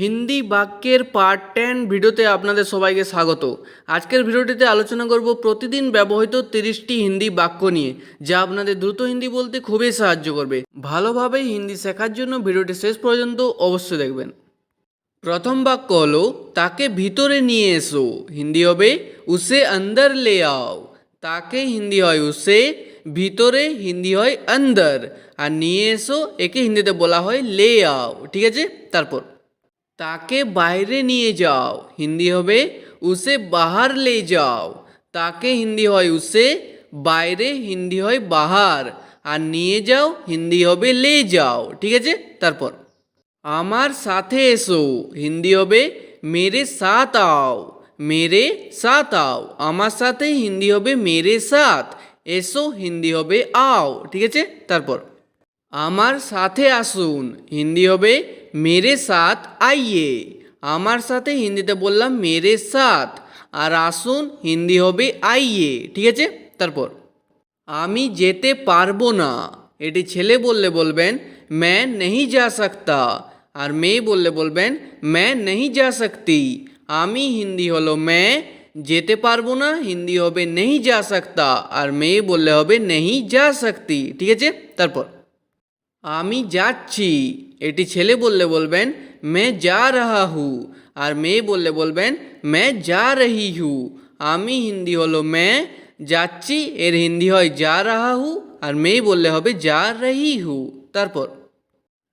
হিন্দি বাক্যের part ten ভিডিওতে আপনাদের সবাইকে স্বাগত। আজকের ভিডিওটিতে আলোচনা করব প্রতিদিন ব্যবহৃত তিরিশটি হিন্দি বাক্য নিয়ে, যা আপনাদের দ্রুত হিন্দি বলতে খুবই সাহায্য করবে। ভালোভাবে হিন্দি শেখার জন্য ভিডিওটি শেষ পর্যন্ত অবশ্যই দেখবেন। প্রথম বাক্য হলো, তাকে ভিতরে নিয়ে এসো। হিন্দি হবে, উসে অন্দর লে আও। তাকে হিন্দি হয়, উসে। ভিতরে হিন্দি হয় অন্দর আর নিয়ে এসো, একে হিন্দিতে বলা হয়, লে আও। ঠিক আছে? তারপর। তাকে বাইরে নিয়ে যাও। হিন্দি হবে, উসে বাহার লে যাও। তাকে হিন্দি হয় উসে, বাইরে হিন্দি হয় বাহার। আর নিয়ে যাও, হিন্দি হবে লে যাও। ঠিক আছে? তারপর। আমার সাথে এসো। হিন্দি হবে, মেরে সাথ আও। মেরে সাথ আও। আমার সাথে হিন্দি হবে, মেরে সাথ এসো, হিন্দি হবে আও। ঠিক আছে? তারপর। আমার সাথে আসুন। হিন্দি হবে মেরে সাথ, আইয়ে। আমার সাথে হিন্দিতে বললাম মেরে সাথ, আর আসুন হিন্দি হবে আইয়ে। ঠিক আছে? তারপর। আমি যেতে পারব না। এটি ছেলে বললে বলবেন ম্যা নেহি যা সকতা। আর মেয়ে বললে বলবেন ম্যা নেহি যা সকতি। আমি হিন্দি হলো ম্যা যেতে পারব না, হিন্দি হবে নেহি যা সকতা। আর মেয়ে বললে হবে নেহি যা সকতি। ঠিক আছে? তারপর। আমি যাচ্ছি। এটি ছেলে বললে বলবেন, মে যা রাহা হু। আর মেয়ে বললে বলবেন, মে যা রহি হু। আমি হিন্দি হলো মে, যাচ্ছি, এর হিন্দি হয় যা রাহা হু, আর মেয়ে বললে হবে যা রহি হু। তারপর,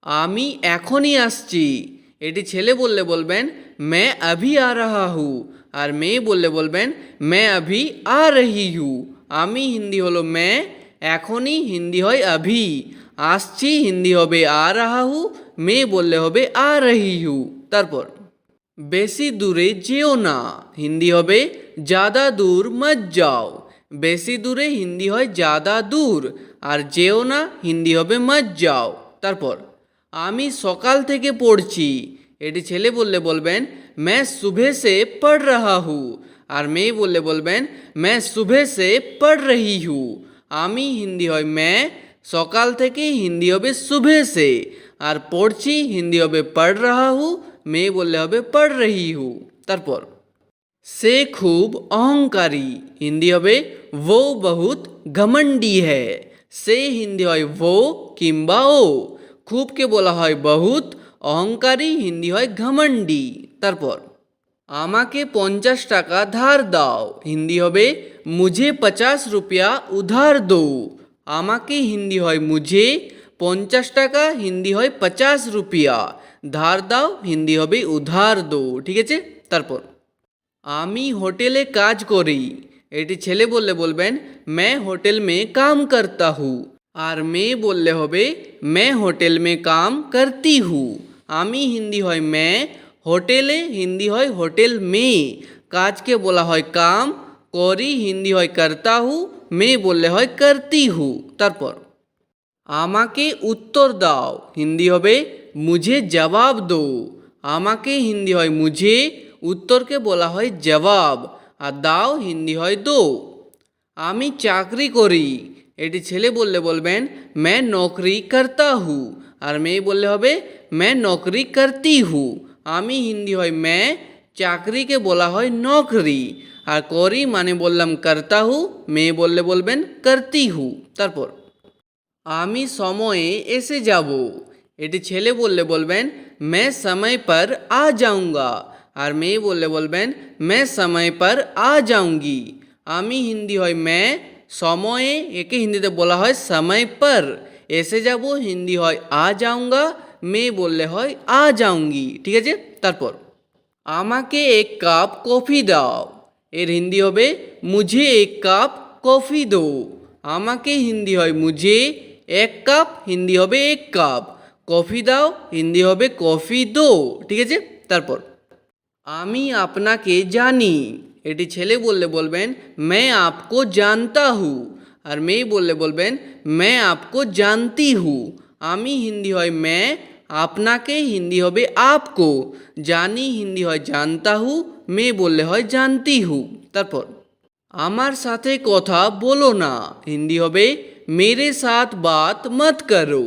আমি এখনই আসছি। এটি ছেলে বললে বলবেন, মে আভি আ রাহা হু। আর মেয়ে বললে বলবেন, মে আভি আ রহি হু। আমি হিন্দি হলো মে, এখনই হিন্দি হয় আভি। আসছি, হিন্দি হবে আ রাহু মেয়ে বললে হবে আ রহি হু তারপর, বেশি দূরে যেও না, হিন্দি হবে জাদা দূর মত যাও। বেশি দূরে হিন্দি হয় জাদা দূর, আর যেও না, হিন্দি হবে মত যাও। তারপর, আমি সকাল থেকে পড়ছি। এটি ছেলে বললে বলবেন ম্যা সুভে সে পড় রাহা হু আর মেয়ে বললে বলবেন ম্যা সুভে সে পড় রহি হু আমি হিন্দি হয় ম্যা सकाल हिंदी हो सुबह से और पढ़ी हिंदी हो पढ़ रहा हूँ, मे बोले हो पढ़ रही हूँ। तरपर, से खूब अहंकारी, हिंदी हो वो बहुत घमंडी है। से हिंदी है वो किंबा ओ, खूब के बोला है बहुत अहंकारी, हिंदी है घमंडी। तरपर, आमाके पंचाश टाका धार दाओ, हिंदी हो मुझे पचास रुपया उधार दो। আমাকে হিন্দি হয়, মুঝে পঞ্চাশ টাকা, হিন্দি হয় পঞ্চাশ রুপিয়া। ধার দাও, হিন্দি হবে উধার দো, ঠিক আছে? তারপর, আমি হোটেলে কাজ করি। এটি ছেলে বললে বলবেন ম্যা হোটেল মে কাম করতা হু। আর মেয়ে বললে হবে মে হোটেল মে কাম করতি হু। আমি হিন্দি হয় ম্যা হোটেলে, হিন্দি হয় হোটেল মে। কাজকে বলা হয় কাম, করি হিন্দি হয়, করতা হু। মেয়ে বললে হয় করতি হু। তারপর, আমাকে উত্তর দাও। হিন্দি হবে, মুঝে জবাব দো। আমাকে হিন্দি হয়, মুঝে। উত্তরকে বলা হয়, জবাব। আর দাও, হিন্দি হয়, দো। আমি চাকরি করি। এটি ছেলে বললে বলবেন মে নকরি কর্তা হু। আর মেয়ে বললে হবে মে নকরি করতি হু। আমি হিন্দি হয় মে চাকরিকে বলা হয়, নকরি। আর করি মানে বললাম কর্তা হু মেয়ে বললে বলবেন কর্তি হু তারপর, আমি সময়ে এসে যাব। এটি ছেলে বললে বলবেন, মে সময় পর আ যাউঙ্গা। আর মেয়ে বললে বলবেন, মে সময় পর আ যাউঙ্গি। আমি হিন্দি হয় মে, সময়ে একে হিন্দিতে বলা হয় সময় পর। এসে যাব, হিন্দি হয় আ যাউঙ্গা, মেয়ে বললে হয় আ যাউঙ্গি। ঠিক আছে? তারপর, আমাকে এক কাপ কফি দাও। এর হিন্দি হবে, মুঝে এক কাপ কফি দো। আমাকে হিন্দি হয়, মুঝে এক কাপ হিন্দি হবে, এক কাপ কফি দাও, হিন্দি হবে, কফি দো ঠিক আছে? তারপর, আমি আপনাকে জানি। এটি ছেলে বললে বলবেন, মে আপকো জানতা হু। আর মেয়ে বললে বলবেন, মে আপকো জানতি হু। আমি হিন্দি হয়, মে আপনাকে হিন্দি হবে আপকো। জানি হিন্দি হয় জানতা হু মেয়ে বললে হয় জানতি হু তারপর, আমার সাথে কথা বলো না। হিন্দি হবে মেরে সাথ বাত মত করো।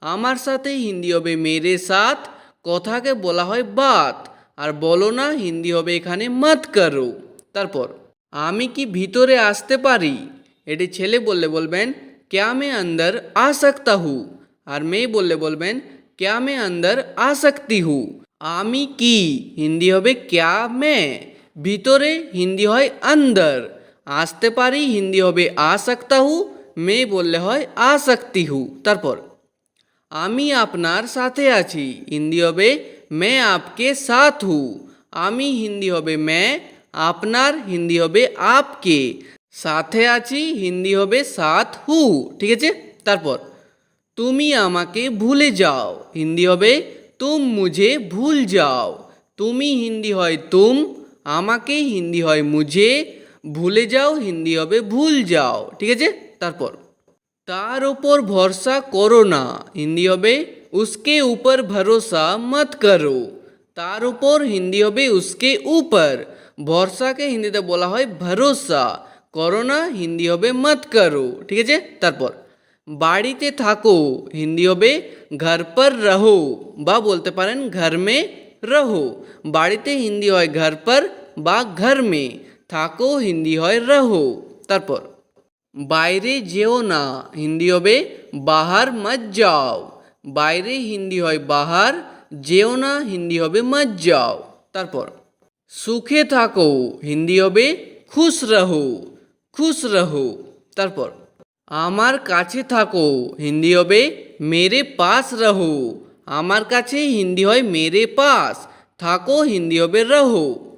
আমার সাথে হিন্দি হবে মেরে সাথ, কথাকে বলা হয় বাত। আর বলো না, হিন্দি হবে এখানে মত করো। তারপর, আমি কি ভিতরে আসতে পারি? এটি ছেলে বললে বলবেন, ক্যা মে অন্দর আ সকতা হু? আর মেয়ে বললে বলবেন ক্যা মে অন্দর আ সকতি হু আমি কি হিন্দি হবে ক্যা মে ভিতরে হিন্দি হয় অন্দর আসতে পারি হিন্দি হবে আ সকতা হু মেয়ে বললে হয় আ সকতি হু তারপর আমি আপনার সাথে আছি হিন্দি হবে मैं आपके साथ हूँ আমি হিন্দি হবে मैं আপনার হিন্দি হবে আপকে সাথে আছি হিন্দি হবে সাথ হু ঠিক আছে তারপর তুমি আমাকে ভুলে যাও। হিন্দি হবে, তুম মুঝে ভুল যাও। তুমি হিন্দি হয়, তুম। আমাকে হিন্দি হয়, মুঝে ভুলে যাও। হিন্দি হবে, ভুল যাও। ঠিক আছে? তারপর। তার ওপর ভরসা করো না। হিন্দি হবে, উসকে উপর ভরসা মত করো। তার উপর হিন্দি হবে, উসকে উপর। ভরসাকে হিন্দিতে বলা হয়, ভরসা। করো না, হিন্দি হবে, মত করো। ঠিক আছে? তারপর। বাড়িতে থাকো, হিন্দি হবে ঘর পর রহো বা বলতে পারেন ঘর মে রহো। বাড়িতে হিন্দি হয় ঘর পর বা ঘর মে, থাকো হিন্দি হয় রহো। তারপর, বাইরে যেও না, হিন্দি হবে বাহার মত যাও। বাইরে হিন্দি হয় বাহার, যেও না, হিন্দি হবে মত যাও। তারপর, সুখে থাকো, হিন্দি হবে খুশ রহো খুশ রহো। তারপর আমার কাছে থাকো। হিন্দি হবে মেরে পাস রহো। আমার কাছে হিন্দি হয় মেরে পাস। থাকো, হিন্দি হবে রহো।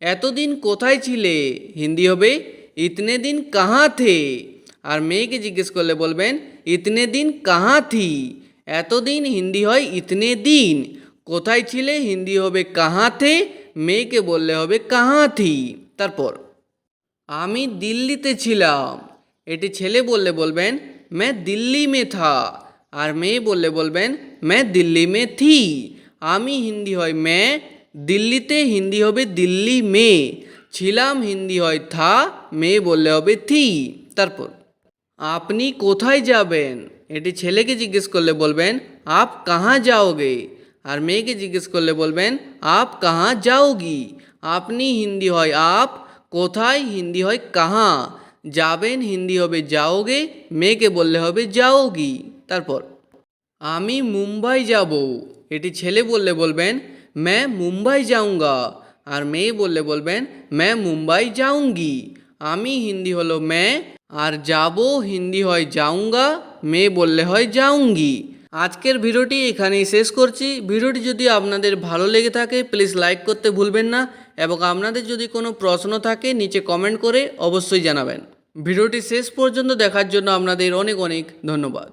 এতদিন কোথায় ছিলে? হিন্দি হবে ইতনে দিন কাহা থে? আর মেয়েকে জিজ্ঞেস করলে বলবেন, ইতনে দিন কাহা থি? এতদিন হিন্দি হয় ইতনে দিন। কোথায় ছিলে? হিন্দি হবে কাহা থে? মেয়েকে বললে হবে কাহা থি? তারপর, আমি দিল্লিতে ছিলাম। এটি ছেলে বললে বলবেন, মে দিল্লি মে থা। আর মেয়ে বললে বলবেন, মে দিল্লি মে থি। আমি হিন্দি হয় মে, দিল্লিতে হিন্দি হবে দিল্লি মে। ছিলাম হিন্দি হয় থা মেয়ে বললে হবে থি। তারপর, আপনি কোথায় যাবেন? এটি ছেলেকে জিজ্ঞেস করলে বলবেন, আপ কাহা যাওগে? আর মেয়েকে জিজ্ঞেস করলে বলবেন, আপ কাহা যাওগি? আপনি হিন্দি হয় আপ, কোথায় হিন্দি হয় কাহা? যাবেন, হিন্দি হবে যাওগে, মেয়েকে বললে হবে যাওগি। তারপর, আমি মুম্বাই যাব। এটি ছেলে বললে বলবেন, ম্যা, মুম্বাই যাউঙ্গা আর মেয়ে বললে বলবেন, ম্যা, মুম্বাই যাউঙ্গি আমি হিন্দি হলো ম্যা, আর যাব হিন্দি হয় যাউঙ্গা মেয়ে বললে হয় যাউঙ্গি আজকের ভিডিওটি এখানেই শেষ করছি। ভিডিওটি যদি আপনাদের ভালো লেগে থাকে, প্লিজ লাইক করতে ভুলবেন না। এবং আপনাদের যদি কোনো প্রশ্ন থাকে, নিচে কমেন্ট করে অবশ্যই জানাবেন। ভিডিওটি শেষ পর্যন্ত দেখার জন্য আপনাদের অনেক অনেক ধন্যবাদ।